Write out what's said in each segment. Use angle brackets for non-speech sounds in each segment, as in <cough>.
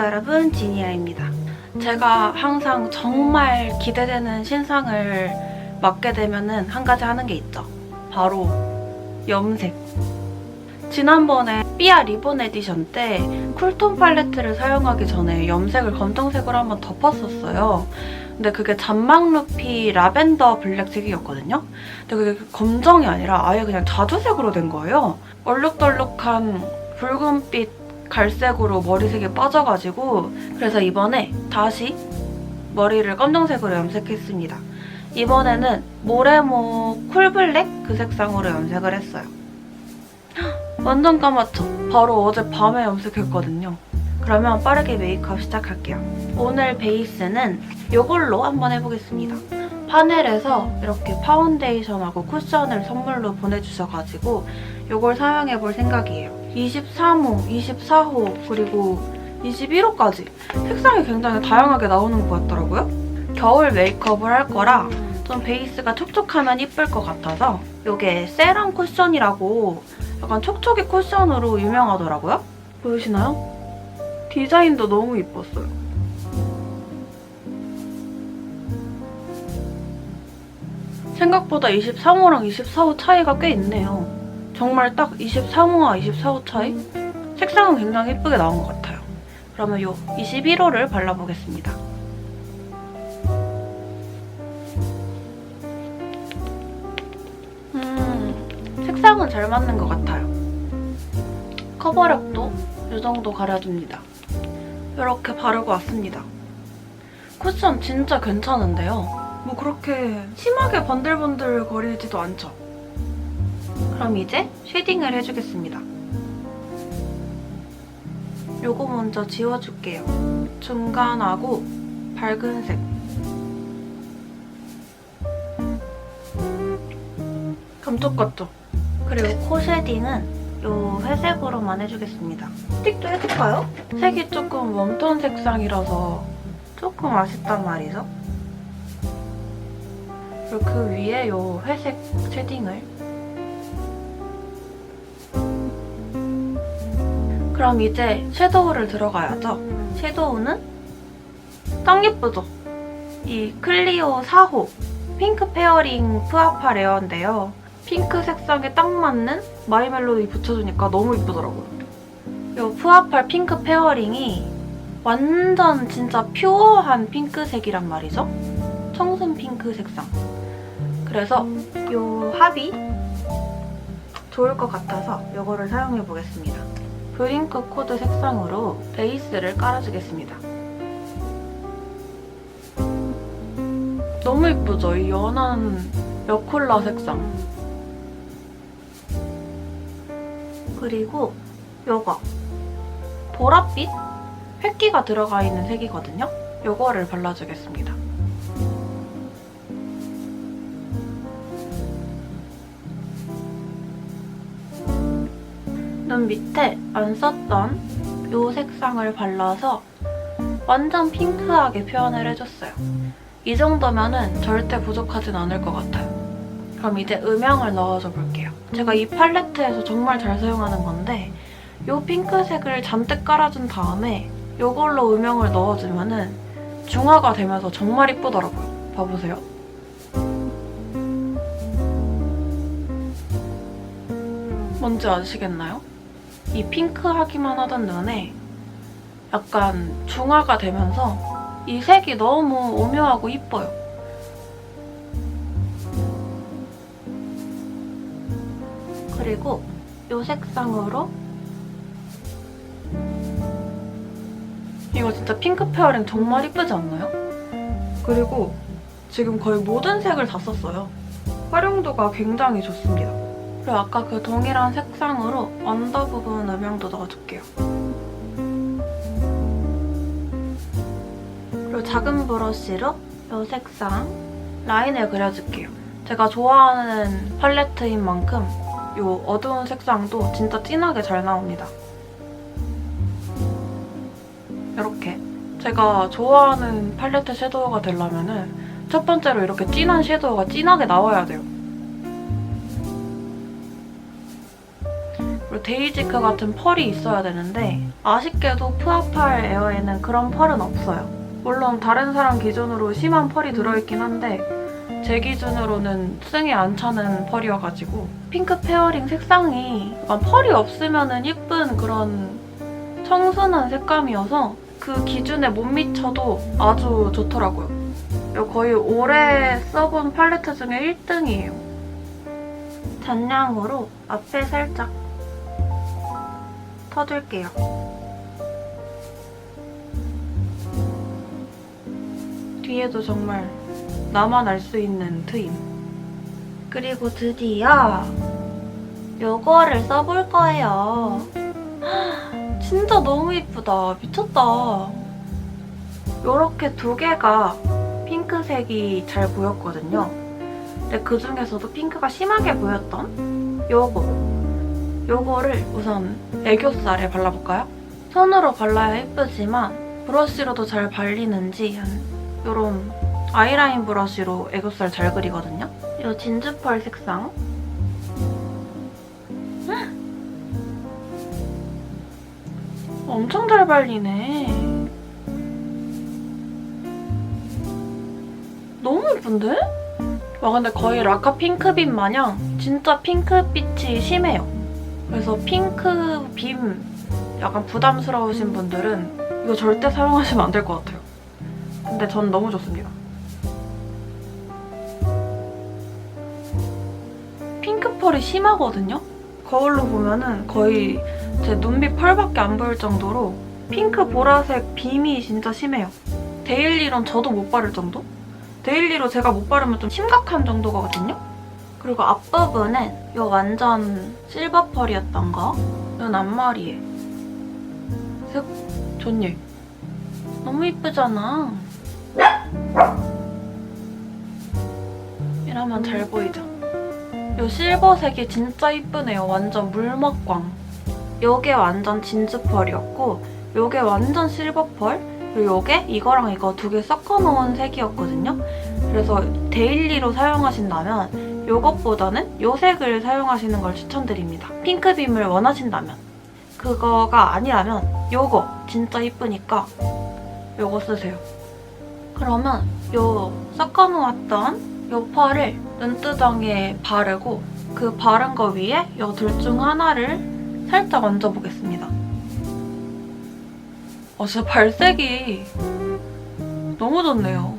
안녕하세요 여러분 지니아입니다. 제가 항상 정말 기대되는 신상을 맡게 되면은 한 가지 하는 게 있죠. 바로 염색. 지난번에 삐아 리본 에디션 때 쿨톤 팔레트를 사용하기 전에 염색을 검정색으로 한번 덮었었어요. 근데 그게 잔망 루피 라벤더 블랙색이었거든요. 근데 그게 검정이 아니라 아예 그냥 자주색으로 된 거예요. 얼룩덜룩한 붉은빛 갈색으로 머리색이 빠져가지고 그래서 이번에 다시 머리를 검정색으로 염색했습니다. 이번에는 모레모 쿨블랙 그 색상으로 염색을 했어요. 헉, 완전 까맣죠? 바로 어제 밤에 염색했거든요. 그러면 빠르게 메이크업 시작할게요. 오늘 베이스는 이걸로 한번 해보겠습니다. 파넬에서 이렇게 파운데이션하고 쿠션을 선물로 보내주셔가지고 이걸 사용해볼 생각이에요. 23호, 24호, 그리고 21호까지 색상이 굉장히 다양하게 나오는 것 같더라고요. 겨울 메이크업을 할 거라 좀 베이스가 촉촉하면 이쁠 것 같아서 이게 세럼 쿠션이라고 약간 촉촉이 쿠션으로 유명하더라고요. 보이시나요? 디자인도 너무 이뻤어요. 생각보다 23호랑 24호 차이가 꽤 있네요. 정말 딱 23호와 24호 차이? 색상은 굉장히 예쁘게 나온 것 같아요. 그러면 요 21호를 발라보겠습니다. 음, 색상은 잘 맞는 것 같아요. 커버력도 이 정도 가려줍니다. 이렇게 바르고 왔습니다. 쿠션 진짜 괜찮은데요. 뭐 그렇게 심하게 번들번들 거리지도 않죠. 그럼 이제 쉐딩을 해주겠습니다. 요거 먼저 지워줄게요. 중간하고 밝은 색. 감쪽 같죠? 그리고 코 쉐딩은 요 회색으로만 해주겠습니다. 스틱도 해줄까요? 색이 조금 웜톤 색상이라서 조금 아쉽단 말이죠. 그리고 그 위에 요 회색 쉐딩을 그럼 이제 섀도우를 들어가야죠. 섀도우는 딱 예쁘죠? 이 클리오 4호 핑크 페어링 푸아파 레어인데요. 핑크 색상에 딱 맞는 마이 멜로디 붙여주니까 너무 예쁘더라고요. 이 푸아파 핑크 페어링이 완전 진짜 퓨어한 핑크색이란 말이죠. 청순 핑크 색상. 그래서 이 합이 좋을 것 같아서 이거를 사용해 보겠습니다. 브링크 코드 색상으로 베이스를 깔아주겠습니다. 너무 예쁘죠? 이 연한 여콜라 색상. 그리고 요거 보랏빛 획기가 들어가 있는 색이거든요. 요거를 발라주겠습니다. 눈 밑에 안 썼던 요 색상을 발라서 완전 핑크하게 표현을 해줬어요. 이 정도면은 절대 부족하진 않을 것 같아요. 그럼 이제 음영을 넣어줘 볼게요. 제가 이 팔레트에서 정말 잘 사용하는 건데 이 핑크색을 잔뜩 깔아준 다음에 이걸로 음영을 넣어주면 은 중화가 되면서 정말 이쁘더라고요. 봐보세요. 뭔지 아시겠나요? 이 핑크하기만 하던 눈에 약간 중화가 되면서 이 색이 너무 오묘하고 이뻐요. 그리고 이 색상으로 이거 진짜 핑크 페어링 정말 이쁘지 않나요? 그리고 지금 거의 모든 색을 다 썼어요. 활용도가 굉장히 좋습니다. 그리고 아까 그 동일한 색상으로 언더 부분 음영도 넣어줄게요. 그리고 작은 브러쉬로 이 색상 라인을 그려줄게요. 제가 좋아하는 팔레트인 만큼 이 어두운 색상도 진짜 진하게 잘 나옵니다. 이렇게 제가 좋아하는 팔레트 섀도우가 되려면 첫 번째로 이렇게 진한 섀도우가 진하게 나와야 돼요. 그리고 데이지크 같은 펄이 있어야 되는데 아쉽게도 푸아팔 에어에는 그런 펄은 없어요. 물론 다른 사람 기준으로 심한 펄이 들어있긴 한데 제 기준으로는 승에 안 차는 펄이어가지고 핑크 페어링 색상이 약간 펄이 없으면은 예쁜 그런 청순한 색감이어서 그 기준에 못 미쳐도 아주 좋더라고요. 거의 올해 써본 팔레트 중에 1등이에요. 잔량으로 앞에 살짝 터줄게요. 뒤에도 정말 나만 알 수 있는 트임. 그리고 드디어 요거를 써볼 거예요. <gasps> 진짜 너무 이쁘다. 미쳤다. 요렇게 두 개가 핑크색이 잘 보였거든요. 근데 그 중에서도 핑크가 심하게 보였던 요거. 요거를 우선 애교살에 발라볼까요? 손으로 발라야 예쁘지만 브러쉬로도 잘 발리는지 한 요런 아이라인 브러쉬로 애교살 잘 그리거든요. 요 진주펄 색상. 헉! 엄청 잘 발리네. 너무 예쁜데? 와 근데 거의 라카 핑크빛 마냥 진짜 핑크빛이 심해요. 그래서 핑크 빔 약간 부담스러우신 분들은 이거 절대 사용하시면 안 될 것 같아요. 근데 전 너무 좋습니다. 핑크펄이 심하거든요? 거울로 보면은 거의 제 눈밑 펄밖에 안 보일 정도로 핑크 보라색 빔이 진짜 심해요. 데일리론 저도 못 바를 정도? 데일리로 제가 못 바르면 좀 심각한 정도거든요? 그리고 앞부분은 요 완전 실버 펄이었던 거. 요 앞머리에. 색 좋니? 너무 이쁘잖아. 이러면 잘 보이죠? 요 실버색이 진짜 이쁘네요. 완전 물먹광. 요게 완전 진주 펄이었고 요게 완전 실버 펄 그리고 요게 이거랑 이거 두 개 섞어놓은 색이었거든요. 그래서 데일리로 사용하신다면 요것보다는 요 색을 사용하시는 걸 추천드립니다. 핑크빔을 원하신다면 그거가 아니라면 요거 진짜 이쁘니까 요거 쓰세요. 그러면 요 섞어놓았던 요 펄을 눈두덩이에 바르고 그 바른 거 위에 요 둘 중 하나를 살짝 얹어보겠습니다. 어, 진짜 발색이 너무 좋네요.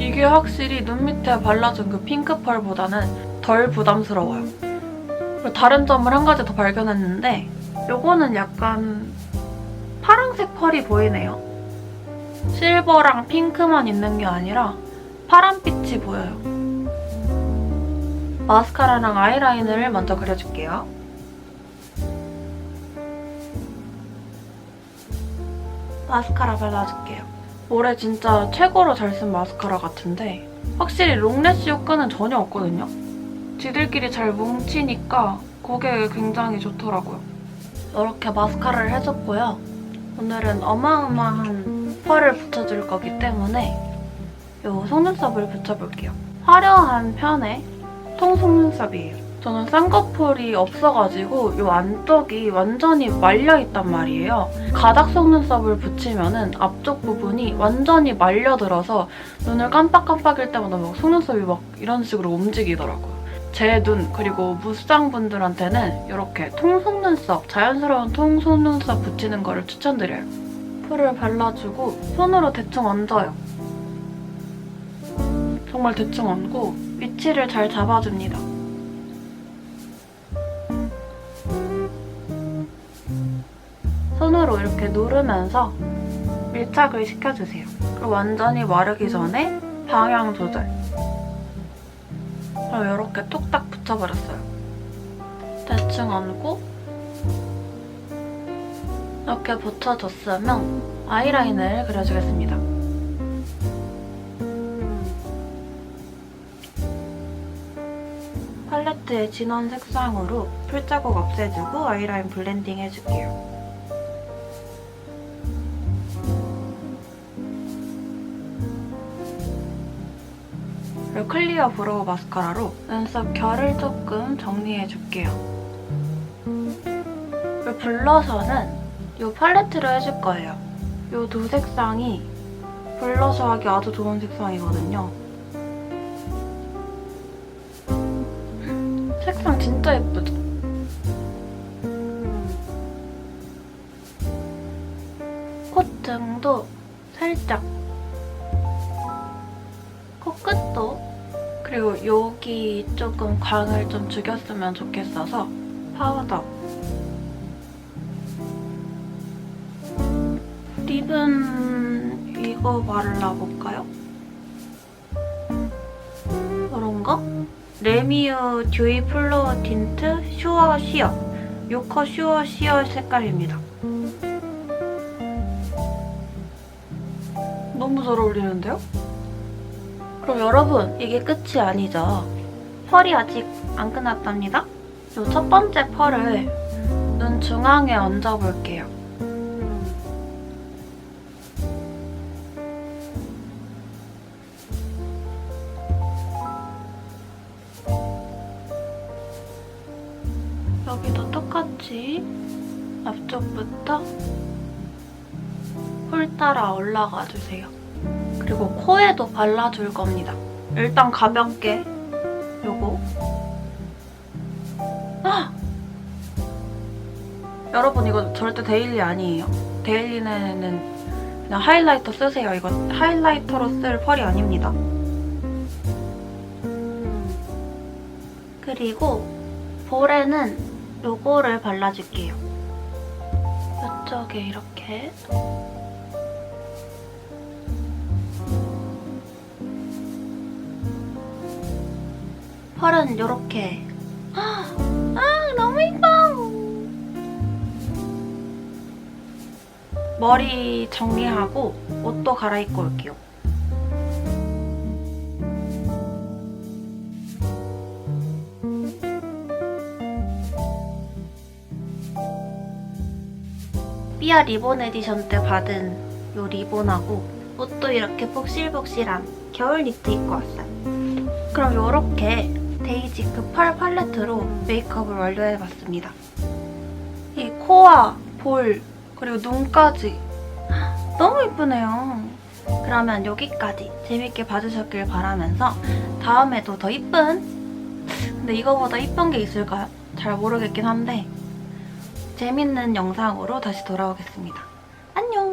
이게 확실히 눈 밑에 발라준 그 핑크 펄보다는 덜 부담스러워요. 그리고 다른 점을 한 가지 더 발견했는데 요거는 약간 파란색 펄이 보이네요. 실버랑 핑크만 있는 게 아니라 파란빛이 보여요. 마스카라랑 아이라인을 먼저 그려줄게요. 마스카라 발라줄게요. 올해 진짜 최고로 잘 쓴 마스카라 같은데 확실히 롱래쉬 효과는 전혀 없거든요. 지들끼리 잘 뭉치니까 그게 굉장히 좋더라고요. 이렇게 마스카라를 해줬고요. 오늘은 어마어마한 펄을 붙여줄 거기 때문에 이 속눈썹을 붙여볼게요. 화려한 편의 통 속눈썹이에요. 저는 쌍꺼풀이 없어가지고 이 안쪽이 완전히 말려있단 말이에요. 가닥 속눈썹을 붙이면 은 앞쪽 부분이 완전히 말려들어서 눈을 깜빡깜빡일 때마다 막 속눈썹이 막 이런 식으로 움직이더라고요. 제 눈 그리고 무쌍분들한테는 이렇게 통속눈썹, 자연스러운 통속눈썹 붙이는 거를 추천드려요. 풀을 발라주고 손으로 대충 얹어요. 정말 대충 얹고 위치를 잘 잡아줍니다. 손으로 이렇게 누르면서 밀착을 시켜주세요. 그리고 완전히 마르기 전에 방향 조절. 그리고 이렇게 톡딱 붙여버렸어요. 대충 얹고 이렇게 붙여줬으면 아이라인을 그려주겠습니다. 팔레트의 진한 색상으로 풀자국 없애주고 아이라인 블렌딩 해줄게요. 클리어 브로우 마스카라로 눈썹 결을 조금 정리해줄게요. 블러셔는 이 팔레트로 해줄 거예요. 이 두 색상이 블러셔 하기 아주 좋은 색상이거든요. 색상 진짜 예쁘죠? 그리고 여기 조금 광을 좀 죽였으면 좋겠어서 파우더 립은 이거 발라볼까요? 거? 레미유 듀이 플로어 틴트 슈어 시어 요커 슈어 시어 색깔입니다. 너무 잘 어울리는데요? 그럼 여러분 이게 끝이 아니죠. 펄이 아직 안 끝났답니다. 요 첫 번째 펄을 눈 중앙에 얹어볼게요. 여기도 똑같이 앞쪽부터 홀 따라 올라가 주세요. 그리고 코에도 발라줄 겁니다. 일단 가볍게 요거 아! 여러분 이거 절대 데일리 아니에요. 데일리는 그냥 하이라이터 쓰세요. 이거 하이라이터로 쓸 펄이 아닙니다. 그리고 볼에는 요거를 발라줄게요. 이쪽에 이렇게 펄은 요렇게. 아 너무 이뻐. 머리 정리하고 옷도 갈아입고 올게요. 삐아 리본 에디션 때 받은 요 리본하고 옷도 이렇게 복실복실한 겨울 니트 입고 왔어요. 그럼 요렇게 데이지크 펄 팔레트로 메이크업을 완료해봤습니다. 이 코와 볼 그리고 눈까지 너무 예쁘네요. 그러면 여기까지 재밌게 봐주셨길 바라면서 다음에도 더 이쁜 근데 이거보다 이쁜 게 있을까요? 잘 모르겠긴 한데 재밌는 영상으로 다시 돌아오겠습니다. 안녕!